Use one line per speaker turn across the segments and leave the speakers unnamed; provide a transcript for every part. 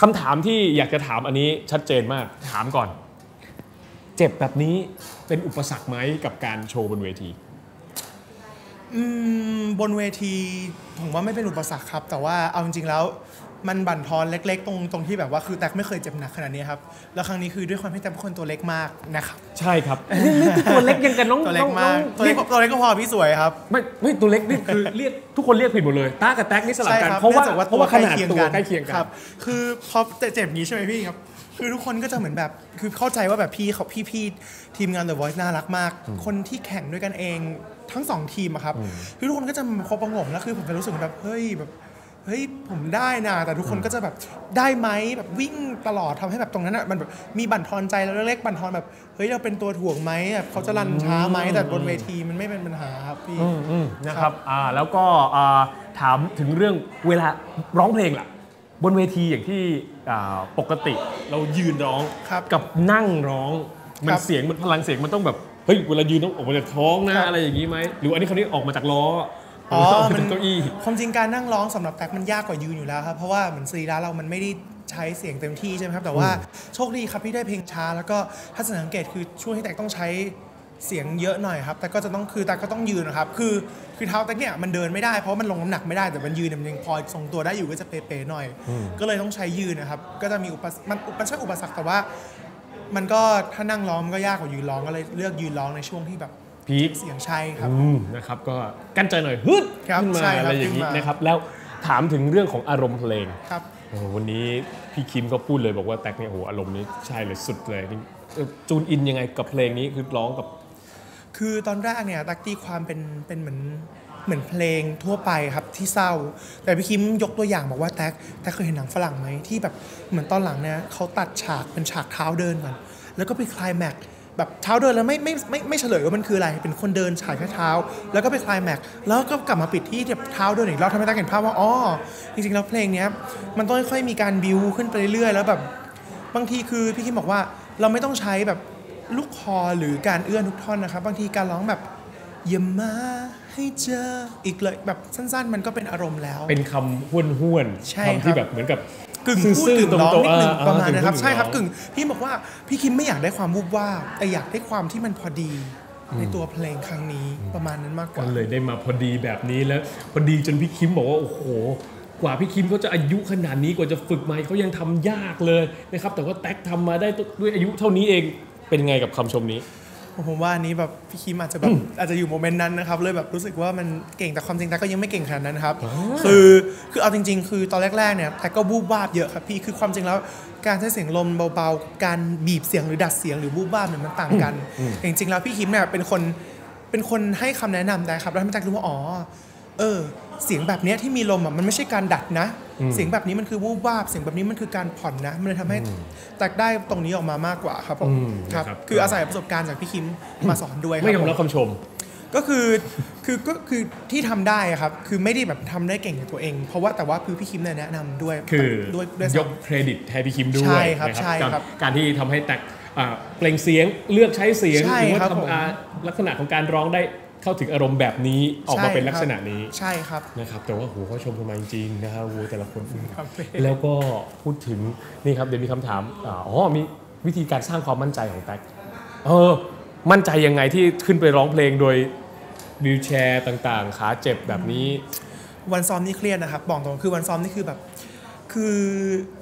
คำถามที่อยากจะถามอันนี้ชัดเจนมากถามก่อน เจ็บแบบนี้เป็นอุปสรรคไหมกับการโชว์บนเวที
อืมบนเวทีผมว่าไม่เป็นอุปสรรคครับ แต่ว่าเอาจริงๆแล้ว มันบั่นทอนเล็ก ๆ ตรงตรงที่แบบว่าคือแตกไม่เคยเจ็บหนักขนาดนี้ครับแล้วครั้งนี้คือด้วยความที่แตกเป็นคนตัวเล็กมากนะครับ
ใช่ครับนี่นี่ตัวเล็กยังกันน้อง
ตัวเล็ก
น้อง
มาก
น้อง
ตัวเล็กตัวเล็กก็พอพี่สวยครับ
ไม่ไม่ตัวเล็กนี่คือเรียกทุกคนเรียกผิดหมดเลยต้ากับแท็กนี่สลับ
ใช่
กัน
ครับ
เพราะว่า
นื่องจาก
เพราะว่าขนาดตัวใกล้เคียงกัน
ครับคือพอเจ็บอย่างนี้ใช่ไหมพี่ครับคือทุกคนก็จะเหมือนแบบคือเข้าใจว่าแบบพี่เขาพี่พี่ทีมงาน The Voice น่ารักมาก คนที่แข่งด้วยกันเองทั้งสองทีมอะครับคือทุกคนก็จะมาพบประงมแล้วคือผมจะรู้สึกแบบเฮ้ยแบบ เฮ้ยผมได้นะแต่ทุกคนก็จะแบบได้ไหมแบบวิ่งตลอดทำให้แบบตรงนั้นอะมันแบบมีบั่นทอนใจแล้วเล็กๆบั่นทอนแบบเฮ้ยเราเป็นตัวถ่วงไหมแบบเขาจะรันช้าไหมแต่บนเวทีมันไม่เป็นปัญหาครับพี่
อืมอืมนะครับอ่าแล้วก็อ่าถามถึงเรื่องเวลาร้องเพลงล่ะ บนเวทีอย่างที่อ่าปกติเรายืนร้อง
ครับ
กับนั่งร้องมัน
ครับ
เสียงมันพลังเสียงมันต้องแบบเฮ้ยเวลายืนต้องออกมาจากท้องนะครับอะไรอย่างนี้ไหมหรืออันนี้คราวนี้ออกมาจากล้อ
อ๋อ
หรืว่าออก
มั
มานจากเก้าอี้
ความจริงการนั่งร้องสำหรับแท็กมันยากกว่ายืนอยู่แล้วครับ เพราะว่าเหมือนซีรีส์เรามันไม่ได้ใช้เสียงเต็มที่ใช่ไหมครับ แต่ว่าโชคดีครับที่ได้เพลงช้า แล้วก็ถ้าสังเกตคือช่วงที่แท็กต้องใช้เสียงเยอะหน่อยครับ แต่ก็จะต้องคือแท็กก็ต้องยืนนะครับ คือคือเท้าแท็กเนี่ยมันเดินไม่ได้เพราะมันลงน้ำหนักไม่ได้แต่มันยืนเนี่ยมันยังพอทรงตัวได้อยู่ก็จะเป๊ะๆหน่อย ก็เลยต้องใช้ยืนนะครับ ก็จะมีอุปสรรคมันมันใช่อุปสรรคแต่ว่า มันก็ถ้านั่งร้องมันก็ยากกว่ายืนร้องก็เลยเลือกยืนร้องในช่วงที่แบบ
พีค
เสียงใช่ครับ
อืมนะครับก็กั้นใจหน่อยฮึด
ครับ
ขึ้นมา
ใช่ครับ
อะไรอย่างนี้
ขึ้นมา
นะครับ แล้วถามถึงเรื่องของอารมณ์เพลง
ครับ
โอ้โหวันนี้พี่คิมก็พูดเลยบอกว่าแท็กเนี่ยโอ้โหอารมณ์นี้ใช่เลยสุดเลยนี่เอ่อจูนอินยังไงกับเพลงนี้คือร้องกับ
คือตอนแรกเนี่ยตักตีความเป็นเป็นเหมือนเหมือนเพลงทั่วไปครับที่เศร้า แต่พี่คิมยกตัวอย่างบอกว่าแท็กแท็กเคยเห็นหนังฝรั่งไหมที่แบบเหมือนตอนหลังเนี่ยเขาตัดฉากเป็นฉากเท้าเดินก่อนแล้วก็ไปคลายแม็กซ์ แบบเท้าเดินแล้วไม่ไม่ไม่ไม่เฉลยว่ามันคืออะไร เป็นคนเดินฉายแค่เท้า แล้วก็ไปคลายแม็กซ์แล้วก็กลับมาปิดที่แบบเท้าเดินอีกรอบทำให้ตักเห็นภาพว่าอ๋อจริงๆแล้วเพลงเนี้ยมันต้องค่อยๆมีการบิวขึ้นไปเรื่อยๆแล้วแบบบางทีคือพี่คิมบอกว่าเราไม่ต้องใช้แบบลูกคอหรือการเอื้อนทุกท่อนนะครับบางทีการร้องแบบ อย่ามาให้เจออีกเลยแบบสั้นๆ มันก็เป็นอารมณ์แล้ว
เป็นคำห้วนห้วนๆ
ใช่ครับ
คำที่แบบเหมือนกับ
กึ่งพูด
ซื่
กึ่งร้อง
ตร
นิดหนึ่ง
ๆ
ประมาณนะครับ
กงพูด
ใช่ครับ
ร้อง
กึ่งพี่บอกว่าพี่คิมไม่อยากได้ความวูบวาบแต่อยากได้ความที่มันพอดีในตัวเพลงครั้งนี้ประมาณนั้นมากก
ก็
ว่า
เลยได้มาพอดีแบบนี้แล้วพอดีจนพี่คิมบอกว่าโอ้โห กว่าพี่คิมเขาจะอายุขนาดนี้กว่าจะฝึกมาเขายังทำยากเลยนะครับแต่ว่าแท็กทำมาได้ด้วยอายุเท่านี้เองเป็นไงกับคำชมนี้
ผมว่าอันนี้แบบพี่คิมอาจจะแบบอาจจะอยู่โมเมนต์นั้นนะครับเลยแบบรู้สึกว่ามันเก่งแต่ความจริงแต่ก็ยังไม่เก่งขนาดนั้นครับคือคือเอาจริง ๆ คือตอนแรกๆเนี่ยแต่ก็บูบวาบเยอะครับพี่คือความจริงแล้วการใช้เสียงลมเบาๆ การบีบเสียงหรือดัดเสียงหรือบูบวาบเนี่ยมันต่างกันแต่จริงๆแล้วพี่คิมเนี่ยเป็นคนเป็นคนให้คำแนะนำแต่ครับแล้วทำให้แจ็ครู้ว่าอ๋อ เออ เสียงแบบเนี้ยที่มีลมอะมันไม่ใช่การดัดนะ เสียงแบบนี้มันคือวูบวาบ เสียงแบบนี้มันคือการผ่อนนะ มันเลยทำให้แตกได้ตรงนี้ออกมามากกว่าครับผม
อืม
ครับ
นะครับ
คืออาศัยประสบการณ์จากพี่คิมมาสอนด้วยครั
ไม่ยอม
ผ
รับคำชม
ก็คือคือก็คือที่ทำได้อะครับ คือไม่ได้แบบทำได้เก่งกับตัวเอง เพราะว่าแต่ว่าคือพี่คิมเนี่ยแนะนำด้วย
คือ
ด้วยด้วย
ยกเครดิตให้พี่คิมด้วย
ใช่ครับ
นะ
ใช่ครับ
การการที่ทำให้แตกอ่าเปล่งเสียงเลือกใช้เสียง
ใช่
หรือว่า
ครับผม
ทำอ่าลักษณะของการร้องได้ เข้าถึงอารมณ์แบบนี้ออกมาเป็นลักษณะนี้
ใช่ครับ
นะครับแต่ว่าโหเขาชมกันมาจริงๆนะครับโหแต่ละคน
ครับ
แล้วก็พูดถึงนี่ครับเดี๋ยวมีคำถามอาอ๋อมีวิธีการสร้างความมั่นใจของแท็กเออมั่นใจยังไงที่ขึ้นไปร้องเพลงโดยวิวแชร์ต่างๆ ขาเจ็บแบบนี้
วันซ้อมนี่เครียดนะครับ บอกตรงคือวันซ้อมนี่คือแบบ คือ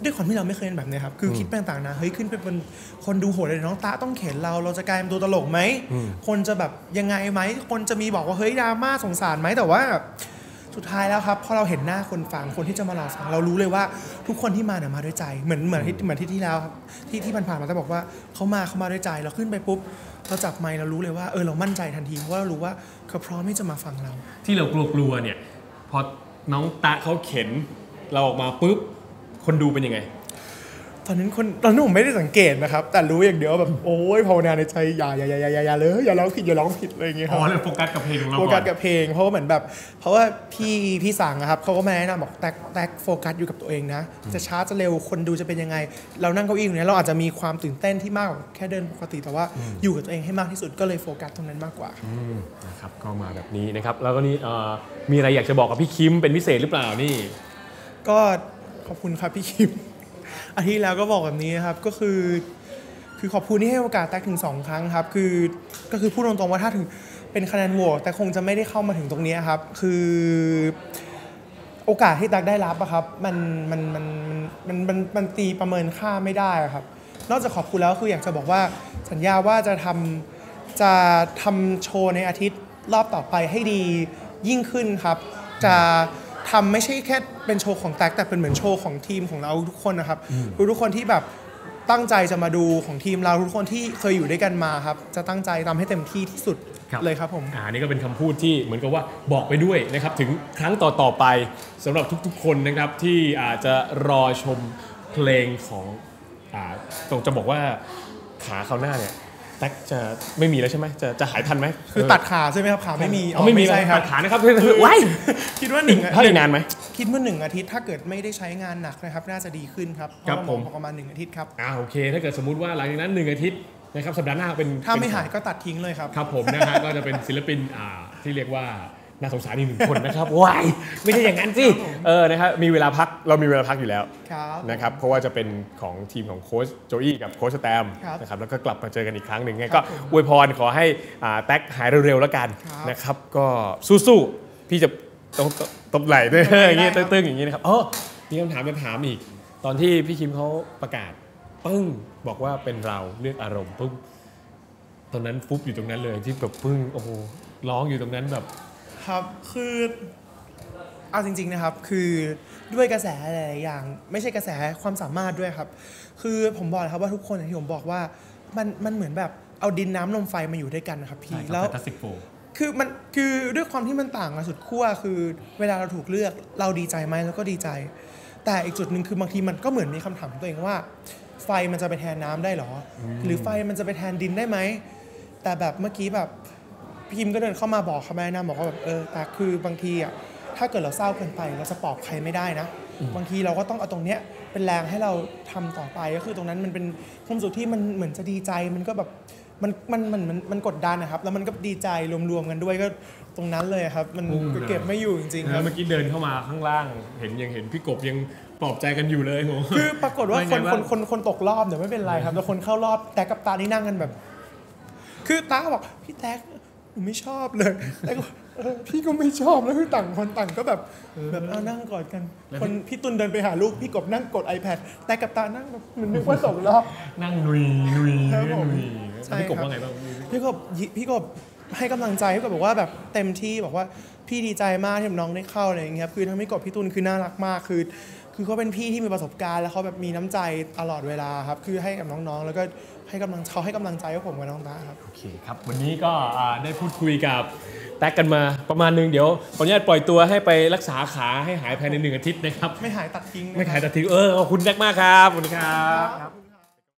ด้วยความที่เราไม่เคยเป็นแบบเนี้ยครับ คือคิดไปต่างๆนะ เฮ้ยขึ้นไปบนคนดูโหดเลยน้องตาต้องเข็นเรา เราจะกลายเป็นตัวตลกไหม คนจะแบบยังไงไหม คนจะมีบอกว่าเฮ้ยดราม่าสงสารไหมแต่ว่าสุดท้ายแล้วครับพอเราเห็นหน้าคนฟังคนที่จะมารอฟังเรารู้เลยว่าทุกคนที่มาเนี่ยมาด้วยใจเหมือนเหมือนที่เหมือนที่ที่แล้วครับที่ที่ผ่านๆมาแต่บอกว่าเขามาเขามาด้วยใจเราขึ้นไปปุ๊บเราจับไมค์เรารู้เลยว่าเออเรามั่นใจทันทีเพราะว่าเรารู้ว่าเขาพร้อมที่จะมาฟังเรา
ที่เรากลัวๆเนี่ยพอน้องตาเขาเข็นเราออกมาปุ๊บ คนดูเป็นยังไง
ตอนนั้นคนตอนนั้นผมไม่ได้สังเกตนะครับ แต่รู้อย่างเดียวว่าแบบโอ้ยภาวนาในใจอย่าอย่าอย่าอย่าอย่าอย่าเลยอย่าร้องผิดอย่าร้องผิดอะไรอย่างเงี้ยค
อ๋
รับ
อเลยโฟกัสกับเพลงของเรา
โฟ
ก่
กั
อ
ส
น
กับเพลงเพราะว่าเหมือนแบบ เพราะว่าพี่พี่สังอะครับเขาก็มาแนะนำบอกแตกแตกโฟกัสอยู่กับตัวเองนะ จะช้าจะเร็วคนดูจะเป็นยังไง เรานั่งเก้าอี้อยู่เนี้ยเราอาจจะมีความตื่นเต้นที่มากกว่าแค่เดินปกติแต่ว่าอยู่กับตัวเองให้มากที่สุดก็เลยโฟกัสตรงนั้นมากกว่า
อืมนะครับก็มาแบบนี้นะครับ แล้วก็นี่เอ่อมีอะไรอยากจะบอกกับพี่คิมเป็นพิเศษหรือเปล่านี่
ก็ ขอบคุณครับพี่คิมอาทิตย์แล้วก็บอกแบบนี้ครับก็คือ คือขอบคุณที่ให้โอกาสแท็กถึง 2 ครั้งครับ คือก็คือพูดตรงๆว่าถ้าถึงเป็นคะแนนโหวตแต่คงจะไม่ได้เข้ามาถึงตรงนี้ครับ คือโอกาสที่แท็กได้รับอะครับมันมันมันมันมันมันตีประเมินค่าไม่ได้อะครับ นอกจากขอบคุณแล้วคืออยากจะบอกว่าสัญญาว่าจะทำจะทำโชว์ในอาทิตย์รอบต่อไปให้ดียิ่งขึ้นครับ จะ ทำไม่ใช่แค่เป็นโชว์ของแท็กแต่เป็นเหมือนโชว์ของทีมของเราทุกคนนะครับทุกคนที่แบบตั้งใจจะมาดูของทีมเราทุกคนที่เคยอยู่ด้วยกันมาครับ จะตั้งใจทำให้เต็มที่ที่สุด
ครับ
เลยครับผม
อ่านี่ก็เป็นคำพูดที่เหมือนกับว่าบอกไปด้วยนะครับ ถึงครั้งต่อๆไปสำหรับทุกๆ คนนะครับที่อาจจะรอชมเพลงของอ่าต้องจะบอกว่าขาเขาวหน้าเนี่ย แท็กจะไม่มีแล้วใช่ไหมจะจะหายทันไหม
คือตัดขาใช่ไหมครับขาไม่มี
เอาไม่มี
ใช่ครับ
ตัดขานะครับว้าย
คิดว่าหนึ่ง
ถ้าอีกนานไหม
คิดว่าหนึ่งอาทิตย์ถ้าเกิดไม่ได้ใช้งานหนักนะครับน่าจะดีขึ้นครับ
ครับ
เพาะว่าหอ
ผม
บอกประมาณหนึ่งอาทิตย์ครับ
อ่าโอเค ถ้าเกิดสมมุติว่าหลังจากนั้นหนึ่งอาทิตย์นะครับสัปดาห์หน้าเป็น
ถ้าไม่
เป็น
หายก็ตัดทิ้งเลยครับ
ครับผมนะฮะก็จะเป็นศิลปินอ่าที่เรียกว่า น่าสงสารอีกหนึ่งคนนะครับว้ายไม่ใช่อย่างนั้นสิเออนะครับมีเวลาพักเรามีเวลาพักอยู่แล้ว
ครับ
นะครับเพราะว่าจะเป็นของทีมของโค้ชโจอี้กับโค้ชสแตม
ครับ
นะครับแล้วก็กลับมาเจอกันอีกครั้งหนึ่งไง
ครั
ก็
บผม
อวยพรขอให้อ่าแท็กหายเร็วๆแล้วกัน
ครับ
นะครับก็สู้ๆพี่จะตบตบไหล่ด้วย
ได้
อย่างงี้
ครับ
ตึ้งๆอย่างงี้นะครับอ๋อมีคำถามจะถามอีก ตอนที่พี่คิมเขาประกาศปึ้งบอกว่าเป็นเราเลือกอารมณ์ปึ้งตอนนั้นฟุบอยู่ตรงนั้นเลยที่แบบปึ้งโอ้โหร้องอยู่ตรงนั้นแบบ
ครับคือเอาจริง ๆนะครับ คือด้วยกระแสหลายๆอย่าง ไม่ใช่กระแสความสามารถด้วยครับ คือผมบอกเลยครับว่าทุกคนอย่างที่ผมบอกว่ามันมันเหมือนแบบเอาดินน้ำลมไฟมาอยู่ด้วยกันนะครับพี่แล้ว
Fantastic Four
คือมันคือด้วยความที่มันต่างกันสุดขั้วคือเวลาเราถูกเลือกเราดีใจไหมเราก็ดีใจ แต่อีกจุดหนึ่งคือบางทีมันก็เหมือนมีคำถามตัวเองว่า ไฟมันจะไปแทนน้ำได้เหรออหรือไฟมันจะไปแทนดินได้ไหมแต่แบบเมื่อกี้แบบ พี่คิมก็เดินเข้ามาบอกคำแนะนำบอกว่าแบบเออแต่คือบางทีอะถ้าเกิดเราเศร้าเกินไปเราจะปลอบใครไม่ได้นะ บางทีเราก็ต้องเอาตรงเนี้ยเป็นแรงให้เราทำต่อไปก็คือตรงนั้นมันเป็นความสุขที่มันเหมือนจะดีใจมันก็แบบมันมันมันมันมันกดดันนะครับ แล้วมันก็ดีใจรวมๆกันด้วยก็ตรงนั้นเลยครับ มัน
อืม
ก็เก็บไม่อยู่จริงๆค
แล้
รั
ว
บ
เมื่อกี้เดินเข้ามาข้างล่าง เห็นยังเห็นพี่กบยังปลอบใจกันอยู่เลยโห
คือปรากฏว่า
เป็น
ค
ไง
น
บ้าง
คนคนคนตกรอบเนี่ยไม่เป็นไรครับแต่คนเข้ารอบแต่กับตานี่นั่งกันแบบ คือตาก็บอกพี่แท็ก หนูไม่ชอบเลยแต่ก็เออพี่ก็ไม่ชอบแล้วคือต่างคนต่างก็แบบแบบเอานั่งกอดกัน คนพี่ตุนเดินไปหาลูกพี่กบนั่งกด iPad แต่กับตานั่งแบบเหมือนนึกว่าตกรอบ
นั่งนุยนุย
ครับผม
นุย
ใช่
พี่กบ
ครับ
ว่าไงบ้าง
พี่กบยิพี่กบให้กำลังใจพี่กบบอกว่าแบบเต็มที่บอกว่าพี่ดีใจมากที่น้องได้เข้าอะไรอย่างเงี้ยครับคือทั้งพี่กบพี่ตุลคือน่ารักมากคือ คือเขาเป็นพี่ที่มีประสบการณ์ แล้วเขาแบบมีน้ำใจตลอดเวลาครับ คือให้กับน้องๆ แล้วก็ให้กำลังเขาให้กำลังใจกับผมกับน้องตาครับ
โอเคครับ วันนี้ก็อ่าได้พูดคุยกับแท็กกันมาประมาณนึงเดี๋ยวขออนุญาตปล่อยตัวให้ไปรักษาขาให้หายภายในหนึ่งอาทิตย์นะครับ
ไม่หายตัดทิ้งนะ
ไม่
ครับ
ขายตัดทิ้ง เออขอบคุณแท็กมากครับ ขอบคุณครับ
ครับ